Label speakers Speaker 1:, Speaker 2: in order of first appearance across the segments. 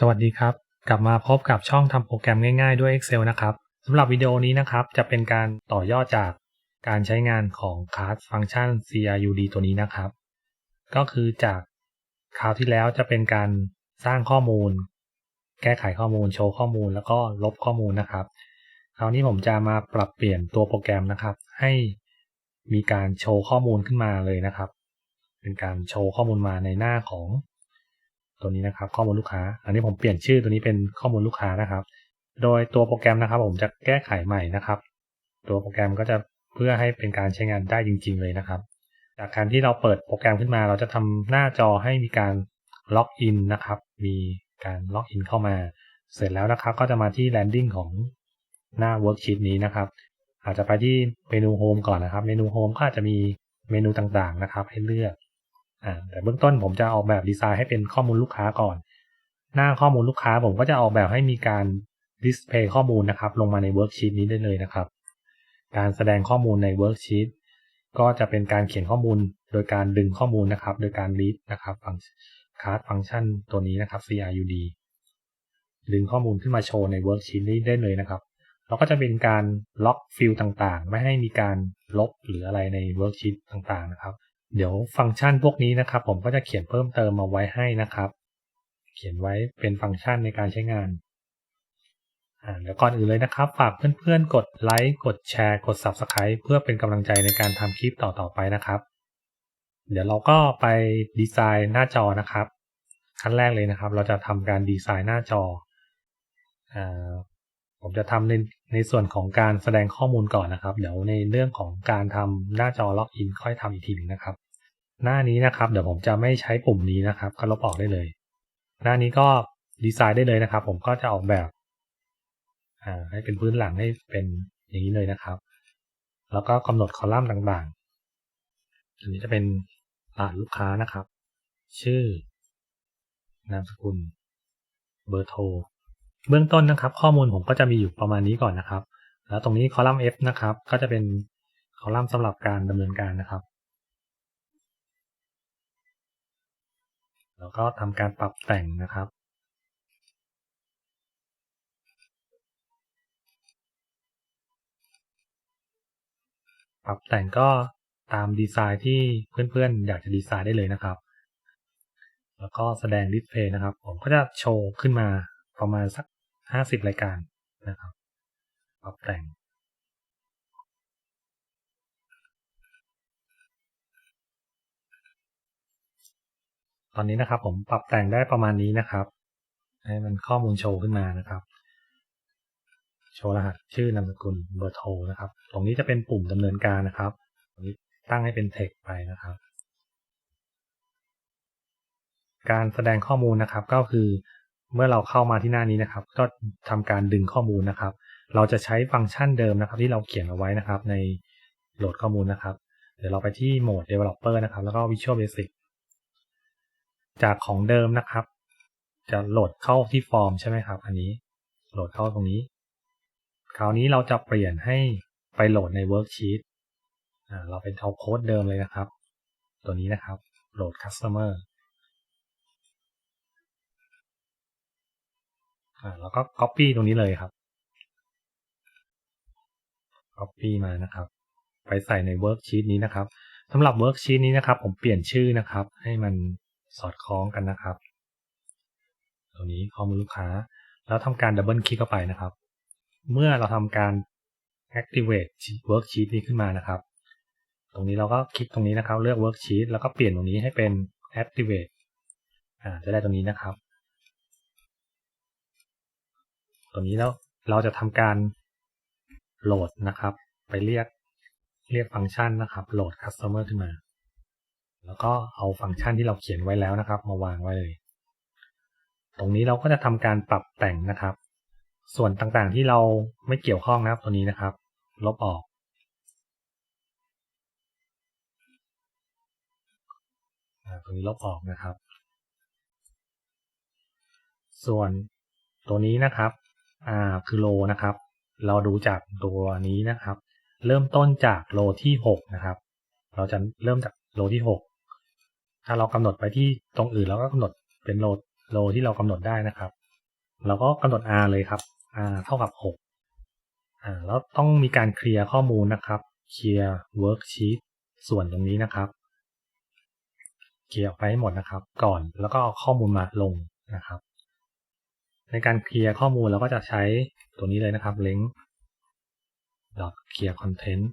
Speaker 1: สวัสดีครับ กลับมาพบกับช่องทำโปรแกรมง่ายๆด้วย Excel นะครับสำหรับวิดีโอนี้นะครับ จะเป็นการต่อยอดจากการใช้งานของ class function crud ตัวนี้นะครับ ก็คือจากคราวที่แล้วจะเป็นการสร้างข้อมูล แก้ไขข้อมูล โชว์ข้อมูล แล้วก็ลบข้อมูลนะครับ คราวนี้ผมจะมาปรับเปลี่ยนตัวโปรแกรมนะครับ ให้มีการโชว์ข้อมูลขึ้นมาเลยนะครับ เป็นการโชว์ข้อมูลมาในหน้าของ ตัวนี้นะครับ ข้อมูลลูกค้า อันนี้ผมเปลี่ยนชื่อตัวนี้เป็นข้อมูลลูกค้านะครับ โดยตัวโปรแกรมนะครับ ผมจะแก้ไขใหม่นะครับ ตัวโปรแกรมก็จะเพื่อให้เป็นการใช้งานได้จริง ๆ เลยนะครับ จากการที่เราเปิดโปรแกรมขึ้นมา เราจะทำหน้าจอให้มีการล็อกอินนะครับ มีการล็อกอินเข้ามา เสร็จแล้วนะครับ ก็จะมาที่ landing ของหน้า worksheet นี้นะครับ อาจจะไปที่เมนู home ก่อนนะครับ เมนู home ก็อาจจะมีเมนูต่างๆนะครับ ให้เลือก แต่เบื้องต้นผมจะออกแบบดีไซน์ให้เป็นข้อมูลลูกค้าก่อน หน้าข้อมูลลูกค้าผมก็จะออกแบบให้มีการดิสเพย์ข้อมูลนะครับ ลงมาในเวิร์กชีตนี้ได้เลยนะครับ การแสดงข้อมูลในเวิร์กชีตก็จะเป็นการเขียนข้อมูลโดยการดึงข้อมูลนะครับ โดยการ read นะครับฟังคาร์ดฟังก์ชันตัวนี้นะครับ crud ดึงข้อมูลขึ้นมาโชว์ในเวิร์กชีตนี้ได้เลยนะครับเราก็จะเป็นการล็อกฟิลต่างๆ ไม่ให้มีการลบหรืออะไรในเวิร์กชีตต่างๆนะครับ เดี๋ยวฟังก์ชันพวกนี้นะครับ ผมก็จะเขียนเพิ่มเติมมาไว้ให้นะครับ เขียนไว้เป็นฟังก์ชันในการใช้งานอ่าเดี๋ยวก่อนอื่นเลยนะครับ ฝากเพื่อนๆ กดไลค์กดแชร์กด Subscribe เพื่อเป็นกำลังใจในการทำคลิปต่อๆไปนะครับ เดี๋ยวเราก็ไปดีไซน์หน้าจอนะครับ ขั้นแรกเลยนะครับ เราจะทำการดีไซน์หน้าจออ่า ผมจะทำในในส่วนของการแสดงข้อมูลก่อนนะครับ เดี๋ยวในเรื่องของการทำหน้าจอล็อกอินค่อยทำอีกทีหนึ่งนะครับ หน้านี้นะครับเดี๋ยวผมจะไม่ใช้ปุ่มนี้นะครับ ก็ลบออกได้เลย หน้านี้ก็ดีไซน์ได้เลยนะครับ ผมก็จะออกแบบให้เป็นพื้นหลังให้เป็นอย่างนี้เลยนะครับ แล้วก็กำหนดคอลัมน์ต่างๆ อันนี้จะเป็นรหัสลูกค้านะครับ ชื่อนามสกุล เบอร์โทร เบื้องต้นนะครับ ข้อมูลผมก็จะมีอยู่ประมาณนี้ก่อนนะครับ แล้วตรงนี้คอลัมน์ F นะครับ ก็จะเป็นคอลัมน์สำหรับการดำเนินการนะครับ แล้วก็ทำการปรับแต่งนะครับ ปรับแต่งก็ตามดีไซน์ที่เพื่อนๆ อยากจะดีไซน์ได้เลยนะครับ แล้วก็แสดงดิสเพย์นะครับ ผมก็จะโชว์ขึ้นมา ประมาณสัก50รายการนะครับปรับแต่ง ตอนนี้นะครับผมปรับแต่งได้ประมาณนี้นะครับ ให้มันข้อมูลโชว์ขึ้นมานะครับ โชว์รหัสชื่อนามสกุลเบอร์โทรนะครับ ตรงนี้จะเป็นปุ่มดำเนินการนะครับตรงนี้ตั้งให้เป็น text ไปนะครับ การแสดงข้อมูลนะครับก็คือ เมื่อเราเข้ามาที่หน้านี้นะครับ ก็ทำการดึงข้อมูลนะครับ เราจะใช้ฟังก์ชันเดิมนะครับ ที่เราเขียนเอาไว้นะครับ ในโหลดข้อมูลนะครับ เดี๋ยวเราไปที่โหมด developer นะครับ แล้วก็ visual basic จากของเดิมนะครับ จะโหลดเข้าที่ฟอร์มใช่ไหมครับ อันนี้โหลดเข้าตรงนี้ คราวนี้เราจะเปลี่ยนให้ไปโหลดใน worksheet เราเป็นเอาโค้ดเดิมเลยนะครับ ตัวนี้นะครับโหลด customer อ่าแล้วก็ copy ตรงนี้เลยครับ copy มานะครับ ไปใส่ใน worksheet นี้นะครับสำหรับ worksheet นี้นะครับ ผมเปลี่ยนชื่อนะครับ ให้มันสอดคล้องกันนะครับ ตรงนี้ข้อมูลลูกค้า แล้วทำการดับเบิลคลิกเข้าไปนะครับ เมื่อเราทำการ activate worksheet นี้ขึ้นมานะครับ ตรงนี้เราก็คลิกตรงนี้นะครับ เลือก worksheet แล้วก็เปลี่ยนตรงนี้ให้เป็น activate อ่าจะได้ตรงนี้นะครับ ตรงนี้แล้วเราจะทำการโหลดนะครับ ไปเรียกเรียกฟังก์ชันนะครับโหลด customer ขึ้นมา แล้วก็เอาฟังก์ชันที่เราเขียนไว้แล้วนะครับ มาวางไว้เลย ตรงนี้เราก็จะทำการปรับแต่งนะครับ ส่วนต่างๆที่เราไม่เกี่ยวข้องนะครับตัวนี้นะครับ ลบออกตัวนี้ลบออกนะครับ ส่วนตัวนี้นะครับ อ่าคือโลนะครับ เราดูจากตัวนี้นะครับ เริ่มต้นจากโลที่หกนะครับ เราจะเริ่มจากโลที่หกถ้าเรากำหนดไปที่ตรงอื่นเราก็กำหนดเป็นโลโลที่เรากำหนดได้นะครับ เราก็กำหนด r เลยครับ r เท่ากับ6อ่าแล้วต้องมีการเคลียร์ข้อมูลนะครับเคลียร์ worksheet ส่วนตรงนี้นะครับเคลียร์ออกไปให้หมดนะครับ ก่อนแล้วก็เอาข้อมูลมาลงนะครับ ในการเคลียร์ข้อมูลเราก็จะใช้ตัวนี้เลยนะครับ link dot clear content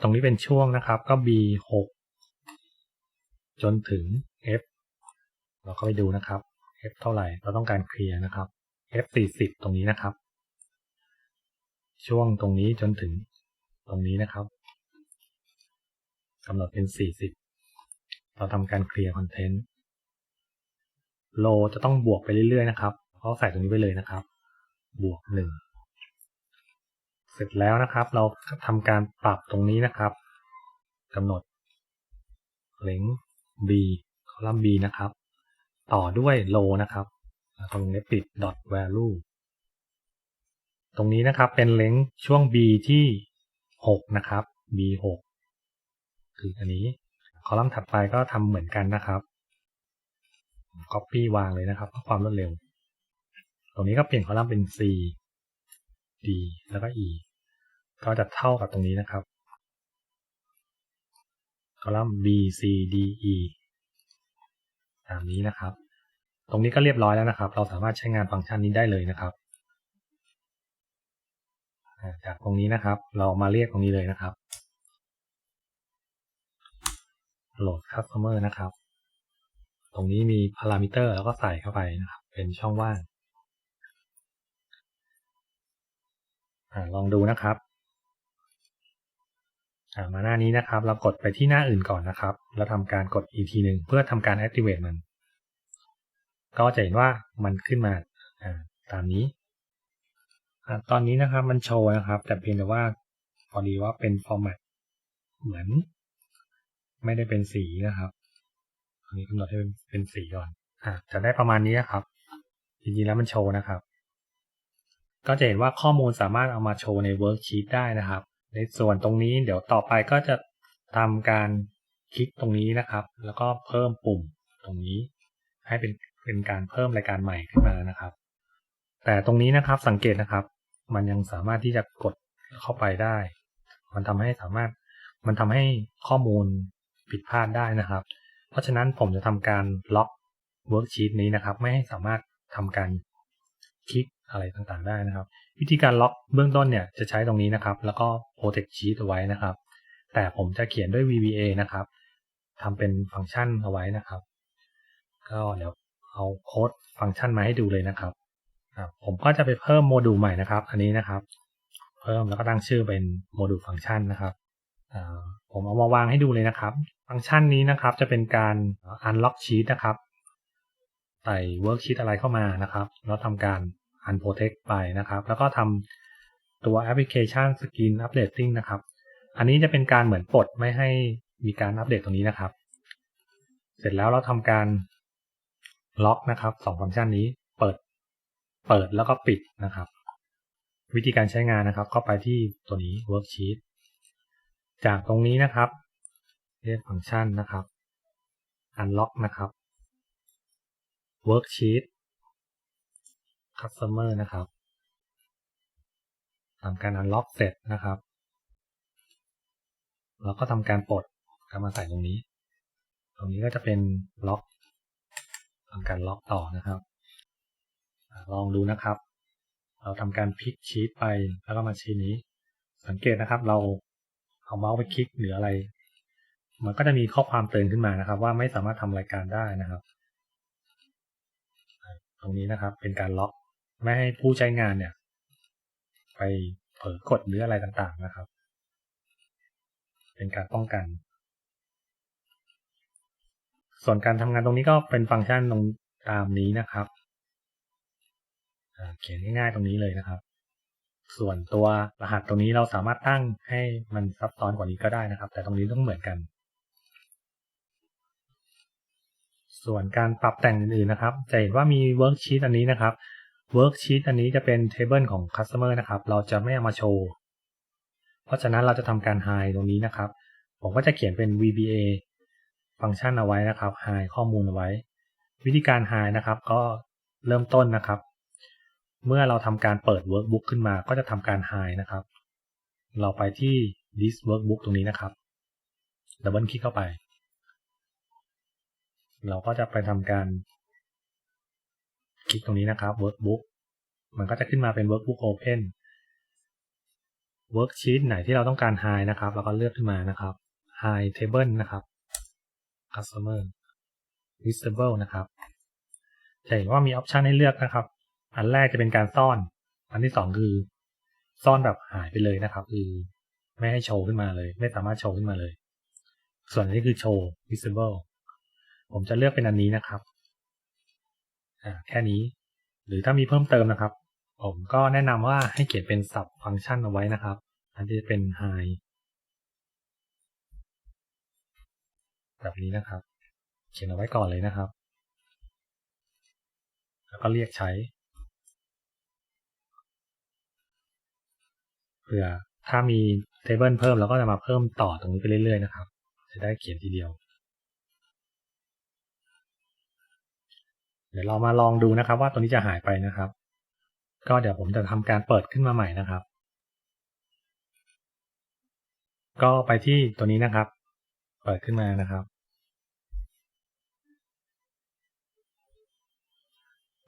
Speaker 1: ตรงนี้เป็นช่วงนะครับก็ b 6จนถึง f เราก็ไปดูนะครับ f เท่าไหร่เราต้องการเคลียร์นะครับ f 40ตรงนี้นะครับ ช่วงตรงนี้จนถึงตรงนี้นะครับกำหนดเป็น 40 เราทำการเคลียร์คอนเทนต์ โลจะต้องบวกไปเรื่อยๆนะครับเพราะใส่ตรงนี้ไปเลยนะครับ บวก1เสร็จแล้วนะครับ เราทำการปรับตรงนี้นะครับกำหนด length b คอลัมน์ b นะครับ ต่อด้วย row นะครับตรงนี้ปิด dot value ตรงนี้นะครับเป็น length ช่วง b ที่6นะครับ b 6คืออันนี้ คอลัมน์ถัดไปก็ทำเหมือนกันนะครับ copy วางเลยนะครับเพื่อความรวดเร็ว ตรงนี้ก็เปลี่ยนคอลัมน์เป็น c d แล้วก็ e ก็จะเท่ากับตรงนี้นะครับ คอลัมน์ b c d e ตามนี้นะครับ ตรงนี้ก็เรียบร้อยแล้วนะครับ เราสามารถใช้งานฟังก์ชันนี้ได้เลยนะครับ จากตรงนี้นะครับ เรามาเรียกตรงนี้เลยนะครับ load customer นะครับ ตรงนี้มีพารามิเตอร์แล้วก็ใส่เข้าไปนะครับ เป็นช่องว่างอลองดูนะครับมาหน้านี้นะครับ เรากดไปที่หน้าอื่นก่อนนะครับ แล้วทำการกดอีกทีหนึ่งเพื่อทำการ activate มัน ก็จะเห็นว่ามันขึ้นมาตามนี้ตอนนี้นะครับมันโชว์นะครับ แต่เพียงแต่ว่าพอดีว่าเป็นฟอร์แมตเหมือน ไม่ได้เป็นสีนะครับ อันนี้กำหนดให้เป็นสีก่อนอ่าจะได้ประมาณนี้ครับ จริงๆแล้วมันโชว์นะครับ ก็จะเห็นว่าข้อมูลสามารถเอามาโชว์ในเวิร์กชีตได้นะครับ ในส่วนตรงนี้เดี๋ยวต่อไปก็จะทำการคลิกตรงนี้นะครับ แล้วก็เพิ่มปุ่มตรงนี้ ให้เป็นเป็นการเพิ่มรายการใหม่ขึ้นมานะครับ แต่ตรงนี้นะครับสังเกตนะครับ มันยังสามารถที่จะกดเข้าไปได้ มันทำให้สามารถ มันทำให้ข้อมูลผิดพลาดได้นะครับ เพราะฉะนั้นผมจะทำการล็อกเวิร์กชีตนี้นะครับ ไม่ให้สามารถทำการคลิกอะไรต่างๆได้นะครับ วิธีการล็อกเบื้องต้นเนี่ยจะใช้ตรงนี้นะครับ แล้วก็ protect sheet เอาไว้นะครับ แต่ผมจะเขียนด้วย VBA นะครับทำเป็นฟังก์ชันเอาไว้นะครับ ก็เดี๋ยวเอาโค้ดฟังก์ชันมาให้ดูเลยนะครับ ผมก็จะไปเพิ่มโมดูลใหม่นะครับ อันนี้นะครับ เพิ่มแล้วก็ตั้งชื่อเป็นโมดูลฟังก์ชันนะครับ ผมเอามาวางให้ดูเลยนะครับ ฟังก์ชันนี้นะครับจะเป็นการ unlock sheet นะครับใส่ worksheet อะไรเข้ามานะครับแล้วทำการ unprotect ไปนะครับ แล้วก็ทำตัว application skin updating นะครับ อันนี้จะเป็นการเหมือนปลดไม่ให้มีการอัปเดตตรงนี้นะครับ เสร็จแล้วเราทำการล็อกนะครับสองฟังก์ชันนี้เปิด เปิดแล้วก็ปิดนะครับ วิธีการใช้งานนะครับ ก็ไปที่ตัวนี้ worksheet จากตรงนี้นะครับ เรียกฟังก์ชันนะครับ unlock นะครับ worksheet customer นะครับทำการ unlock เสร็จนะครับ เราก็ทำการปลดก็มาใส่ตรงนี้ ตรงนี้ก็จะเป็นล็อกทำการล็อกต่อนะครับ ลองดูนะครับ เราทำการพลิกชีตไปแล้วก็มาชีนี้ สังเกตนะครับ เราเอาเมาส์ไปคลิกหรืออะไร มันก็จะมีข้อความเตือนขึ้นมานะครับ ว่าไม่สามารถทำรายการได้นะครับ ตรงนี้นะครับ เป็นการล็อกไม่ให้ผู้ใช้งานเนี่ย ไปเผลอกดหรืออะไรต่างๆนะครับ เป็นการป้องกัน ส่วนการทำงานตรงนี้ก็เป็นฟังก์ชันตรงตามนี้นะครับเขียนง่ายๆตรงนี้เลยนะครับ ส่วนตัวรหัสตรงนี้เราสามารถตั้งให้มันซับซ้อนกว่านี้ก็ได้นะครับ แต่ตรงนี้ต้องเหมือนกัน ส่วนการปรับแต่งอื่นๆนะครับ จะเห็นว่ามี worksheet อันนี้นะครับ worksheet อันนี้จะเป็น table ของ customer นะครับ เราจะไม่เอามาโชว์ เพราะฉะนั้นเราจะทำการ hide ตรงนี้นะครับ ผมก็จะเขียนเป็น VBA ฟังก์ชันเอาไว้นะครับ hide ข้อมูลเอาไว้ วิธีการ hide นะครับ ก็เริ่มต้นนะครับ เมื่อเราทำการเปิด workbook ขึ้นมาก็จะทำการ hide นะครับ เราไปที่ this workbook ตรงนี้นะครับดับเบิลคลิกเข้าไป เราก็จะไปทำการคลิกตรงนี้นะครับ workbook มันก็จะขึ้นมาเป็น workbook open worksheet ไหนที่เราต้องการ hide นะครับ เราก็เลือกขึ้นมานะครับ hide table นะครับ customer visible นะครับจะเห็นว่ามีออปชันให้เลือกนะครับ อันแรกจะเป็นการซ่อน อันที่สองคือ ซ่อนแบบหายไปเลยนะครับ คือไม่ให้โชว์ขึ้นมาเลย ไม่สามารถโชว์ขึ้นมาเลย ส่วนนนี้คือโชว์ visible ผมจะเลือกเป็นอันนี้นะครับแค่นี้ หรือถ้ามีเพิ่มเติมนะครับ ผมก็แนะนำว่าให้เขียนเป็น sub function เอาไว้นะครับ อันที่เป็น high แบบนี้นะครับ เขียนเอาไว้ก่อนเลยนะครับ แล้วก็เรียกใช้ เผื่อถ้ามีเทเบิลเพิ่มเราก็จะมาเพิ่มต่อตรงนี้ไปเรื่อยๆนะครับ จะได้เขียนทีเดียว เดี๋ยวเรามาลองดูนะครับ ว่าตัวนี้จะหายไปนะครับ ก็เดี๋ยวผมจะทำการเปิดขึ้นมาใหม่นะครับ ก็ไปที่ตัวนี้นะครับ เปิดขึ้นมานะครับ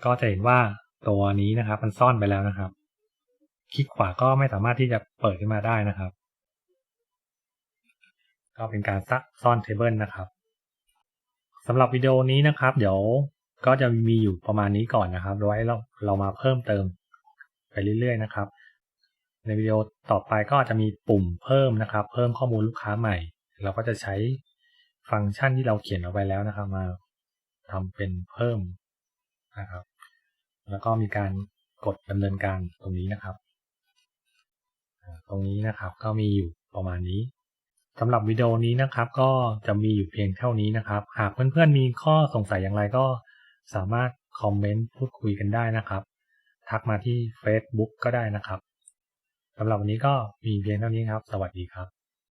Speaker 1: ก็จะเห็นว่าตัวนี้นะครับมันซ่อนไปแล้วนะครับ คลิกขวาก็ไม่สามารถที่จะเปิดขึ้นมาได้นะครับ ก็เป็นการซักซ่อนเทเบิลนะครับสำหรับวิดีโอนี้นะครับ เดี๋ยว ก็จะมีอยู่ประมาณนี้ก่อนนะครับโดยเราเรามาเพิ่มเติมไปเรื่อยๆนะครับ ในวิดีโอต่อไปก็จะมีปุ่มเพิ่มนะครับ เพิ่มข้อมูลลูกค้าใหม่ เราก็จะใช้ฟังก์ชันที่เราเขียนเอาไว้แล้วนะครับ มาทำเป็นเพิ่มนะครับ แล้วก็มีการกดดำเนินการตรงนี้นะครับ ตรงนี้นะครับก็มีอยู่ประมาณนี้สำหรับวิดีโอนี้นะครับ ก็จะมีอยู่เพียงเท่านี้นะครับ หากเพื่อนๆมีข้อสงสัยอย่างไรก็ สามารถคอมเมนต์พูดคุยกันได้นะครับ ทักมาที่ Facebook ก็ได้นะครับสำหรับวันนี้ก็มีเพียงเท่านี้ครับ สวัสดีครับ